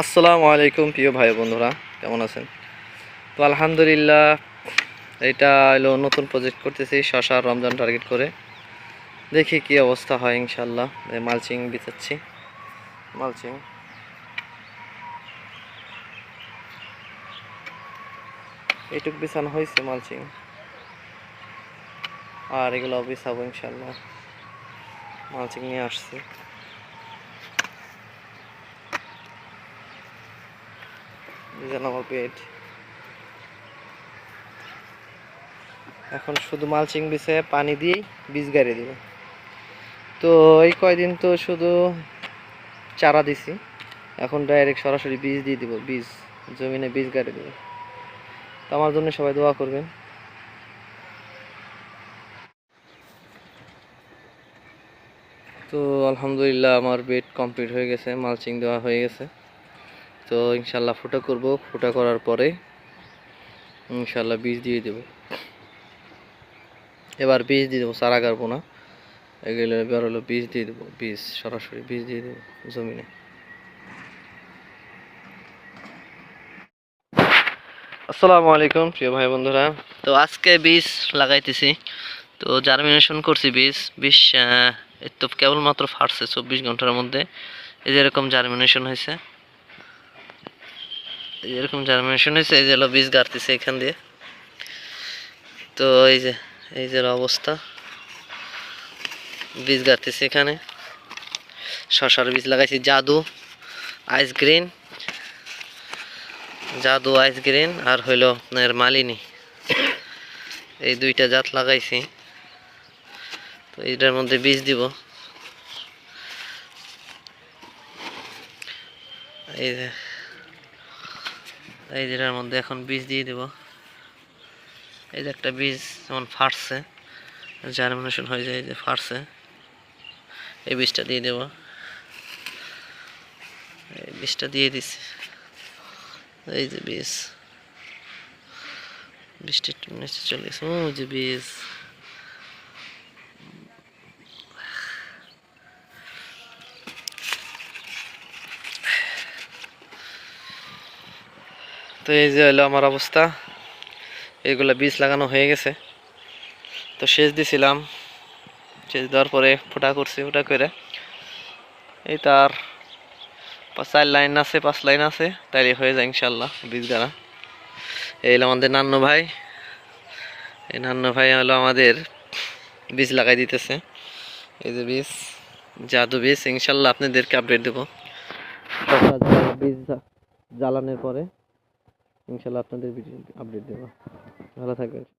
আসসালামু আলাইকুম, প্রিয় ভাই বন্ধুরা, কেমন আছেন? তো আলহামদুলিল্লাহ এটা হলো নতুন প্রজেক্ট করতেছি, শশা রমজান টার্গেট করে। দেখি কি অবস্থা হয় ইনশাল্লাহ মালচিং বিছাচ্ছি মালচিং। এইটুক বিছানো হয়েছে মালচিং। আর এগুলো বিছাবো ইনশাল্লাহ মালচিং নিয়ে আসছি। যেন পেট। এখন শুধু মালচিং বিছে পানি দিয়েই বীজ গাড়ি দিব। তো এই কয়দিন তো শুধু চারা দিছি। এখন ডাইরেক্ট সরাসরি বীজ দিয়ে দিব, বীজ, জমিনে বীজ গাড়ি দিব। তো আমার জন্য সবাই দোয়া করবেন। তো আলহামদুলিল্লাহ আমার বেড কমপ্লিট হয়ে গেছে, মালচিং দেওয়া হয়ে গেছে। তো ইনশাল্লাহ ফুটা করব। ফুটা করার পরে ইনশাল্লাহ বীজ দিয়ে দেব। এবার বীজ দিয়ে দেবো, চারা গাড়বো না। এগুলো এবার হলো বীজ দিয়ে দেবো, বীজ, সরাসরি বীজ দিয়ে দেবো জমিনে। আসসালামু আলাইকুম, প্রিয় ভাই বন্ধুরা। তো আজকে বীজ লাগাইতেছি। তো জার্মিনেশন করছি বীজ। বীজ তো কেবলমাত্র ফাটছে চব্বিশ ঘণ্টার মধ্যে। এই যে এরকম জার্মিনেশন হয়েছে। এরকম জার্মিনেশন হয়েছে এই যে বীজ গাড়তেছে এখান দিয়ে। তো এই যে এই যে অবস্থা। বীজ গাড়তেছে এখানে। শশার বীজ লাগাইছি, জাদু আইস গ্রিন জাদু আইস গ্রিন আর হইল আপনার মালিনী। এই দুইটা জাত লাগাইছি। তো এইটার মধ্যে বীজ দিব। এই যে এই যেটার মধ্যে এখন বীজ দিয়ে দেব। এই যে একটা বীজ যেমন ফাটছে জার্মিনেশন হয়ে যায় যে ফাটছে, এই বীজটা দিয়ে দেব। এই বীজটা দিয়ে দিছে। এই যে বীজ বৃষ্টি নিচে চলে গেছে। ও, যে বীজ। তো এই যে হলো আমার অবস্থা। এগুলা বীজ লাগানো হয়ে গেছে। তো সেচ দিছিলাম। সেচ দেওয়ার পরে ফোটা করছি, ফোটা করে। এই তার চার লাইন আছে, পাঁচ লাইন আছে, তাইলে হয়ে যায় ইনশাল্লাহ বীজ গাড়া এই হলো আমাদের নান্ন ভাই। এই নান্ন ভাই হলো আমাদের বীজ লাগাই দিতেছে। এই যে বীজ, জাদু বীজ ইনশাল্লাহ আপনাদেরকে আপডেট দেবো। বীজ জ্বালানোর পরে। ইনশাল্লাহ আপনাদের ভিডিও আপডেট দেবো। ভালো থাকবেন।